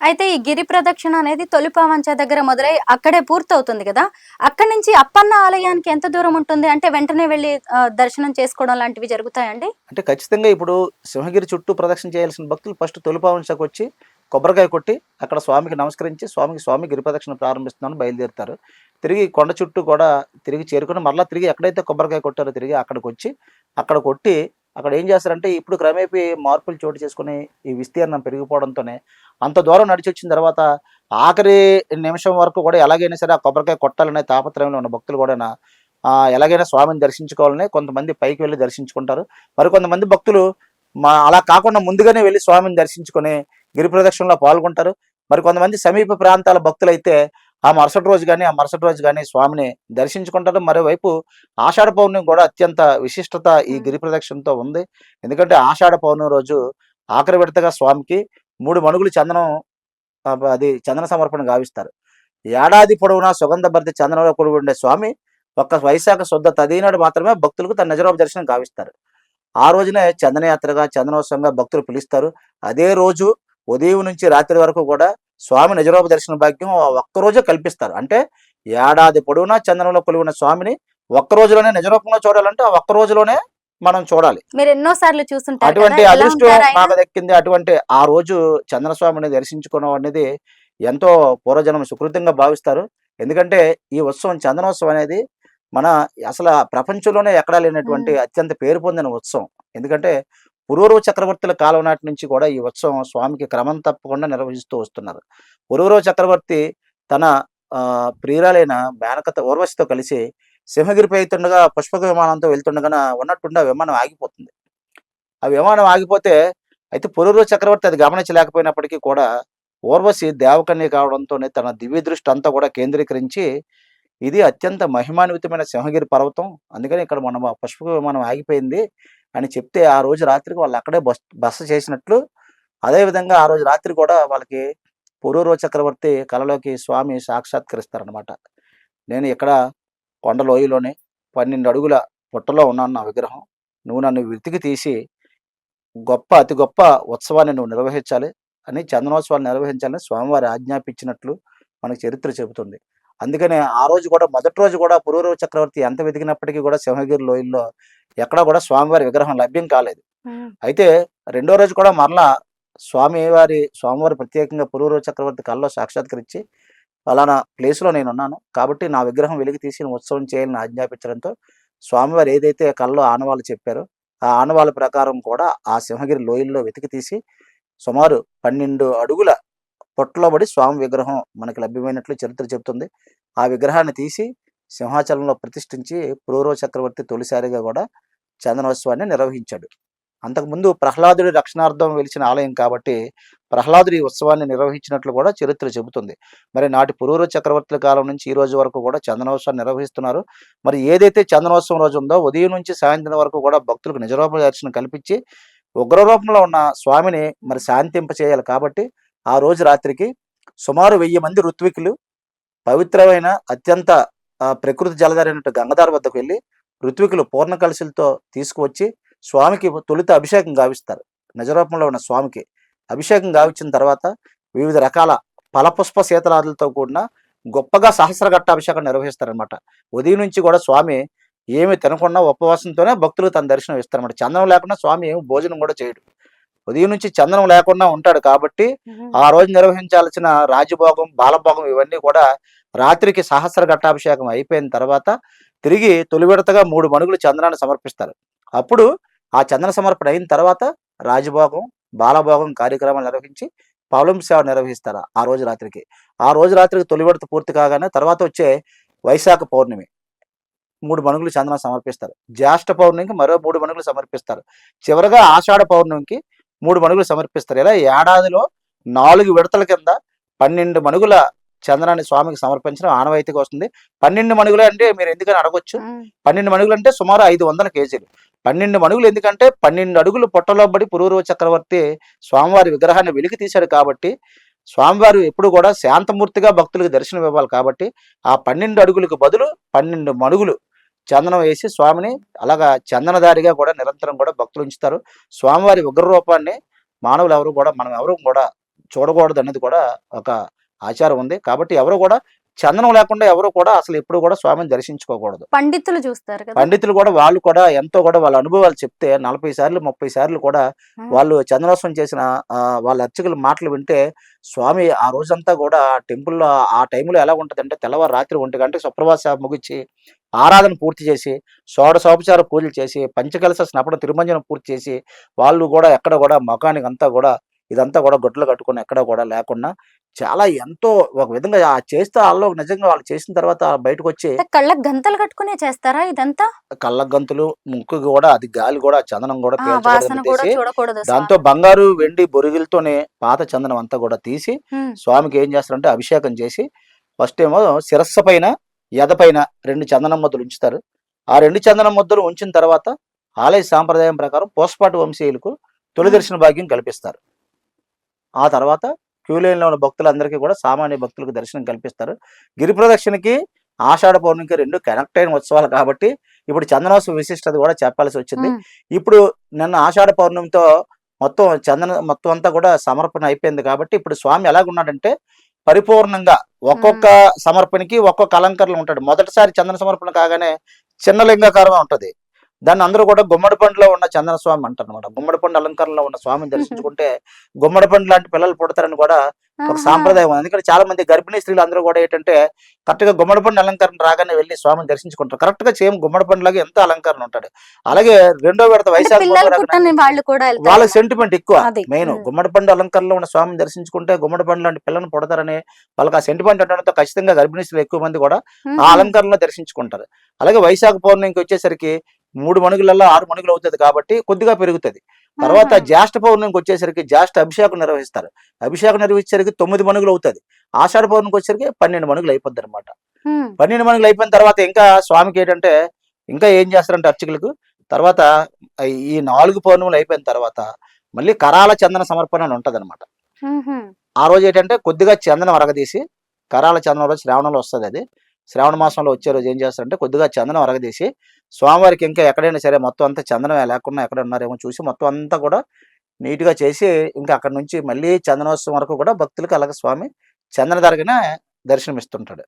అయితే ఈ గిరి ప్రదక్షిణ అనేది తొలిపావంచ దగ్గర మొదలై అక్కడే పూర్తవుతుంది కదా? అక్కడి నుంచి అప్పన్న ఆలయానికి ఎంత దూరం ఉంటుంది? అంటే వెంటనే వెళ్ళి దర్శనం చేసుకోవడం లాంటివి జరుగుతాయండి? అంటే ఖచ్చితంగా ఇప్పుడు సింహగిరి చుట్టూ ప్రదక్షిణ చేయాల్సిన భక్తులు ఫస్ట్ తొలిపావంచకు వచ్చి కొబ్బరికాయ కొట్టి అక్కడ స్వామికి నమస్కరించి స్వామికి స్వామి గిరి ప్రదక్షిణ ప్రారంభిస్తున్నాను బయలుదేరుతారు. తిరిగి కొండ చుట్టూ కూడా తిరిగి చేరుకుని మరలా తిరిగి ఎక్కడైతే కొబ్బరికాయ కొట్టారో తిరిగి అక్కడికి వచ్చి అక్కడ కొట్టి అక్కడ ఏం చేస్తారంటే ఇప్పుడు క్రమేపీ మార్పులు చోటు చేసుకుని ఈ విస్తీర్ణం పెరిగిపోవడంతోనే అంత దూరం నడిచి వచ్చిన తర్వాత ఆఖరి నిమిషం వరకు కూడా ఎలాగైనా సరే ఆ కొబ్బరికాయ కొట్టాలనే తాపత్రయంలో ఉన్న భక్తులు కూడా ఎలాగైనా స్వామిని దర్శించుకోవాలని కొంతమంది పైకి వెళ్ళి దర్శించుకుంటారు. మరి కొంతమంది భక్తులు మా అలా కాకుండా ముందుగానే వెళ్ళి స్వామిని దర్శించుకొని గిరి ప్రదక్షిణలో పాల్గొంటారు. మరి కొంతమంది సమీప ప్రాంతాల భక్తులు అయితే ఆ మరుసటి రోజు కానీ ఆ మరుసటి రోజు కానీ స్వామిని దర్శించుకుంటారు. మరోవైపు ఆషాఢ పౌర్ణమి కూడా అత్యంత విశిష్టత ఈ గిరి ప్రదక్షిణతో ఉంది. ఎందుకంటే ఆషాఢ పౌర్ణమి రోజు ఆఖరి విడతగా స్వామికి మూడు మణుగులు చందనం అది చందన సమర్పణ గావిస్తారు. ఏడాది పొడవునా సుగంధ భరిత చందనంలో కొడుకు ఉండే స్వామి ఒక్క వైశాఖ శుద్ధ తదీనాడు మాత్రమే భక్తులకు తన నిజరూప దర్శనం గావిస్తారు. ఆ రోజునే చందనయాత్రగా చందనోత్సవంగా భక్తులు పిలుస్తారు. అదే రోజు ఉదయం నుంచి రాత్రి వరకు కూడా స్వామి నిజరూప దర్శన భాగ్యం ఆ ఒక్క రోజే కల్పిస్తారు. అంటే ఏడాది పొడవునా చందనంలో కొలువున్న స్వామిని ఒక్క రోజులోనే నిజరూపంలో చూడాలంటే ఆ ఒక్క రోజులోనే మనం చూడాలి. మీరు ఎన్నో సార్లు చూస్తుంటారు అటువంటి అదృష్టం? మాకు దక్కింది. అటువంటి ఆ రోజు చంద్రస్వామిని దర్శించుకోవడం అనేది ఎంతో పూర్వజనం సుకృతంగా భావిస్తారు. ఎందుకంటే ఈ ఉత్సవం చందనోత్సవం అనేది మన అసలు ప్రపంచంలోనే ఎక్కడా లేనటువంటి అత్యంత పేరు పొందిన ఉత్సవం. ఎందుకంటే పురూరవ చక్రవర్తుల కాలం నాటి నుంచి కూడా ఈ ఉత్సవం స్వామికి క్రమం తప్పకుండా నిర్వహిస్తూ వస్తున్నారు. పురూరవ చక్రవర్తి తన ఆ, ప్రియురాలైన మేనకత ఊర్వశితో కలిసి సింహగిరిపై అవుతుండగా పుష్పక విమానంతో వెళ్తుండగా ఉన్నట్టుండి విమానం ఆగిపోతుంది. ఆ విమానం ఆగిపోతే అయితే పురూరు చక్రవర్తి అది గమనించలేకపోయినప్పటికీ కూడా ఊర్వశి దేవకన్య కావడంతోనే తన దివ్య దృష్టి అంతా కూడా కేంద్రీకరించి ఇది అత్యంత మహిమాన్వితమైన సింహగిరి పర్వతం. అందుకని ఇక్కడ మనం పుష్పక విమానం ఆగిపోయింది. అని చెప్తే ఆ రోజు రాత్రికి వాళ్ళు అక్కడే బస్ బస చేసినట్లు. అదేవిధంగా ఆ రోజు రాత్రి కూడా వాళ్ళకి పురూరు చక్రవర్తి కలలోకి స్వామి సాక్షాత్కరిస్తారనమాట నేను ఇక్కడ కొండలోయలోనే పన్నెండు అడుగుల పుట్టలో ఉన్నాను నా విగ్రహం. నువ్వు నన్ను వెతికి తీసి గొప్ప అతి గొప్ప ఉత్సవాన్ని నువ్వు నిర్వహించాలి అని చందనోత్సవాలు నిర్వహించాలని స్వామివారి ఆజ్ఞాపించినట్లు మనకు చరిత్ర చెబుతుంది. అందుకనే ఆ రోజు కూడా మొదటి రోజు కూడా పురూరవ చక్రవర్తి ఎంత వెతికినప్పటికీ కూడా సింహగిరి లోయల్లో ఎక్కడా కూడా స్వామివారి విగ్రహం లభ్యం కాలేదు. అయితే రెండో రోజు కూడా మరలా స్వామివారి స్వామివారి ప్రత్యేకంగా పురూరవ చక్రవర్తి కల్లో సాక్షాత్కరించి ఫలానా ప్లేస్లో నేను ఉన్నాను కాబట్టి నా విగ్రహం వెలికి తీసి నువ్వు ఉత్సవం చేయాలని ఆజ్ఞాపించడంతో స్వామివారు ఏదైతే కల్లో ఆనవాళ్ళు చెప్పారో ఆ ఆనవాళ్ళ ప్రకారం కూడా ఆ సింహగిరి లోయల్లో వెతికి తీసి సుమారు పన్నెండు అడుగుల పొట్టలో పడి స్వామి విగ్రహం మనకి లభ్యమైనట్లు చరిత్ర చెబుతుంది. ఆ విగ్రహాన్ని తీసి సింహాచలంలో ప్రతిష్ఠించి పూర్వ చక్రవర్తి తొలిసారిగా కూడా చందనోత్సవాన్ని నిర్వహించాడు. అంతకుముందు ప్రహ్లాదుడి రక్షణార్థం వెలిచిన ఆలయం కాబట్టి ప్రహ్లాదుడి ఈ ఉత్సవాన్ని నిర్వహించినట్లు కూడా చరిత్ర చెబుతుంది. మరి నాటి పురూర చక్రవర్తుల కాలం నుంచి ఈ రోజు వరకు కూడా చందనోత్సవాన్ని నిర్వహిస్తున్నారు. మరి ఏదైతే చందనోత్సవం రోజు ఉందో ఉదయం నుంచి సాయంత్రం వరకు కూడా భక్తులకు నిజరూప దర్శనం కల్పించి ఉగ్రరూపంలో ఉన్న స్వామిని మరి శాంతింప చేయాలి కాబట్టి ఆ రోజు రాత్రికి సుమారు వెయ్యి మంది ఋత్వికులు పవిత్రమైన అత్యంత ప్రకృతి జలధారైనట్టు గంగధార వద్దకు వెళ్ళి ఋత్వికులు పూర్ణ కలశలతో తీసుకువచ్చి స్వామికి తొలుత అభిషేకం గావిస్తారు. నిజరూపంలో ఉన్న స్వామికి అభిషేకం గావించిన తర్వాత వివిధ రకాల ఫలపుష్ప శీతలాదులతో కూడిన గొప్పగా సహస్రఘట్ట అభిషేకం నిర్వహిస్తారనమాట ఉదయం నుంచి కూడా స్వామి ఏమి తినకుండా ఉపవాసంతోనే భక్తులు తన దర్శనం ఇస్తారన్నమాట. చందనం లేకుండా స్వామి ఏమి భోజనం కూడా చేయడు. ఉదయం నుంచి చందనం లేకుండా ఉంటాడు కాబట్టి. ఆ రోజు నిర్వహించాల్సిన రాజభోగం బాలభోగం ఇవన్నీ కూడా రాత్రికి సహస్ర ఘట్టాభిషేకం అయిపోయిన తర్వాత తిరిగి తొలి విడతగా మూడు మణుగులు చందనాన్ని సమర్పిస్తారు. అప్పుడు ఆ చందన సమర్పణ అయిన తర్వాత రాజభోగం బాలభోగం కార్యక్రమాలు నిర్వహించి పౌలం సేవ నిర్వహిస్తారు ఆ రోజు రాత్రికి. ఆ రోజు రాత్రికి తొలి విడత పూర్తి కాగానే తర్వాత వచ్చే వైశాఖ పౌర్ణమి మూడు మణుగులు చందనం సమర్పిస్తారు. జ్యేష్ఠ పౌర్ణమికి మరో మూడు మణుగులు సమర్పిస్తారు. చివరగా ఆషాఢ పౌర్ణమికి మూడు మణుగులు సమర్పిస్తారు. ఇలా ఏడాదిలో నాలుగు విడతల కింద పన్నెండు మణుగుల చందనాన్ని స్వామికి సమర్పించడం ఆనవాయితీగా వస్తుంది. పన్నెండు మణుగులు అంటే మీరు ఎందుకని అడగొచ్చు. పన్నెండు మణుగులు అంటే సుమారు ఐదు వందల కేజీలు. పన్నెండు మణుగులు ఎందుకంటే పన్నెండు అడుగులు పొట్టలో పడి పురూరవ చక్రవర్తి స్వామివారి విగ్రహాన్ని వెలికి తీశాడు కాబట్టి స్వామివారు ఎప్పుడు కూడా శాంతమూర్తిగా భక్తులకు దర్శనం ఇవ్వాలి కాబట్టి ఆ పన్నెండు అడుగులకు బదులు పన్నెండు మణుగులు చందనం వేసి స్వామిని అలాగా చందనదారిగా కూడా నిరంతరం కూడా భక్తులు ఉంచుతారు. స్వామివారి ఉగ్ర రూపాన్ని మానవులు ఎవరు కూడా మనం ఎవరు కూడా చూడకూడదు అనేది కూడా ఒక ఆచారం ఉంది. కాబట్టి ఎవరు కూడా చందనం లేకుండా ఎవరు కూడా అసలు ఎప్పుడు కూడా స్వామిని దర్శించుకోకూడదు. పండితులు చూస్తారు పండితులు కూడా వాళ్ళు కూడా ఎంతో కూడా వాళ్ళ అనుభవాలు చెప్తే నలభై సార్లు ముప్పై సార్లు కూడా వాళ్ళు చందనోత్సవం చేసిన ఆ, వాళ్ళ అర్చకుల మాటలు వింటే స్వామి ఆ రోజంతా కూడా టెంపుల్లో ఆ టైంలో ఎలా ఉంటుంది అంటే తెల్లవారు రాత్రి ఒంటి గంటకి సుప్రభాత సేవ ముగించి ఆరాధన పూర్తి చేసి షోడశోపచార పూజలు చేసి పంచకలస స్నపన తిరుమంజనం పూర్తి చేసి వాళ్ళు కూడా ఎక్కడ కూడా మకానికి అంతా కూడా ఇదంతా కూడా గొడ్లు కట్టుకొని ఎక్కడ కూడా లేకుండా చాలా ఎంతో ఒక విధంగా ఆ చేస్తే వాళ్ళు నిజంగా వాళ్ళు చేసిన తర్వాత బయటకు వచ్చి అంటే కళ్ళకి గంతలు కట్టుకునే చేస్తారా ఇదంతా కళ్ళ గంతులు ముక్కు కూడా అది గాలి కూడా చందనం కూడా దాంతో బంగారు వెండి బొరుగులతోనే పాత చందనం అంతా కూడా తీసి స్వామి. స్వామికి ఏం చేస్తారంటే అభిషేకం చేసి ఫస్ట్ ఏమో శిరస్సు పైన ఎద పైన రెండు చందనం ముద్దలు ఉంచుతారు. ఆ రెండు చందనం ముద్దలు ఉంచిన తర్వాత ఆలయ సాంప్రదాయం ప్రకారం పోస్పాటు వంశీయులకు తొలి. దర్శన భాగ్యం కల్పిస్తారు. ఆ తర్వాత క్యూ లైన్లో ఉన్న భక్తులందరికీ కూడా సామాన్య భక్తులకు దర్శనం కల్పిస్తారు. గిరి ప్రదక్షిణకి ఆషాఢ పౌర్ణమికి రెండు కనెక్ట్ అయిన ఉత్సవాలు కాబట్టి ఇప్పుడు చందనోత్సవ విశిష్టత కూడా చెప్పాల్సి వచ్చింది. ఇప్పుడు నిన్న ఆషాఢ పౌర్ణమితో మొత్తం చందన మొత్తం అంతా కూడా సమర్పణ అయిపోయింది కాబట్టి ఇప్పుడు స్వామి ఎలాగున్నాడంటే పరిపూర్ణంగా ఒక్కొక్క సమర్పణకి ఒక్కొక్క అలంకరణలు ఉంటాడు. మొదటిసారి చందన సమర్పణ కాగానే చిన్న లింగాకారం ఉంటది. దాన్ని అందరూ కూడా గుమ్మడి పండులో ఉన్న చందన స్వామి అంటారు అనమాట గుమ్మడి పండు అలంకరణలో ఉన్న స్వామిని దర్శించుకుంటే గుమ్మడి పండు లాంటి పిల్లలు పుడతారని కూడా ఒక. సాంప్రదాయం ఉంది. ఎందుకంటే చాలా మంది గర్భిణీ స్త్రీలు అందరూ కూడా ఏంటంటే కరెక్ట్గా గుమ్మడి పండు అలంకరణ రాగానే వెళ్ళి స్వామిని దర్శించుకుంటారు. కరెక్ట్గా సేమ్ గుమ్మడి పండు లాగా ఎంత అలంకరణ ఉంటాడు. అలాగే రెండో విడత వైశాఖ వాళ్ళు సెంటిమెంట్ ఎక్కువ. మెయిన్. గుమ్మడి పండు అలంకరణలో ఉన్న స్వామిని దర్శించుకుంటే గుమ్మడి పండు లాంటి పిల్లలు పుడతారని వాళ్ళకి ఆ సెంటిమెంట్ ఉండడంతో ఖచ్చితంగా గర్భిణీ స్త్రీలు ఎక్కువ మంది కూడా ఆ అలంకరణలో దర్శించుకుంటారు. అలాగే వైశాఖ పౌర్ణమికి వచ్చేసరికి మూడు మణుగులలో ఆరు మణుగులు అవుతుంది కాబట్టి కొద్దిగా పెరుగుతుంది. తర్వాత జ్యేష్ఠ పౌర్ణమికి వచ్చేసరికి జ్యేష్ఠ అభిషేకం నిర్వహిస్తారు. అభిషేకం నిర్వహించేసరికి తొమ్మిది మణుగులు అవుతుంది. ఆషాఢ పౌర్ణమికి వచ్చేసరికి పన్నెండు మణుగులు అయిపోద్ది అనమాట పన్నెండు మణుగులు అయిపోయిన తర్వాత ఇంకా స్వామికి ఏంటంటే ఇంకా ఏం చేస్తారంటే అర్చకులకు తర్వాత ఈ నాలుగు పౌర్ణములు అయిపోయిన తర్వాత మళ్ళీ కరాల చందన సమర్పణ అని ఉంటది అనమాట ఆ రోజు ఏంటంటే కొద్దిగా చందనం అరగదీసి కరాల చందనం రోజు శ్రావణంలో వస్తుంది అది. శ్రావణ మాసంలో వచ్చే రోజు ఏం చేస్తారంటే కొద్దిగా చందనం అరగదీసి స్వామివారికి ఇంకా ఎక్కడైనా సరే మొత్తం అంతా చందనం లేకుండా ఎక్కడ ఉన్నారేమో చూసి మొత్తం అంతా కూడా నీట్గా చేసి ఇంకా అక్కడ నుంచి మళ్ళీ చందనోత్సవం వరకు కూడా భక్తులకు అలాగే స్వామి చందన దర్శనం దర్శనమిస్తుంటాడు.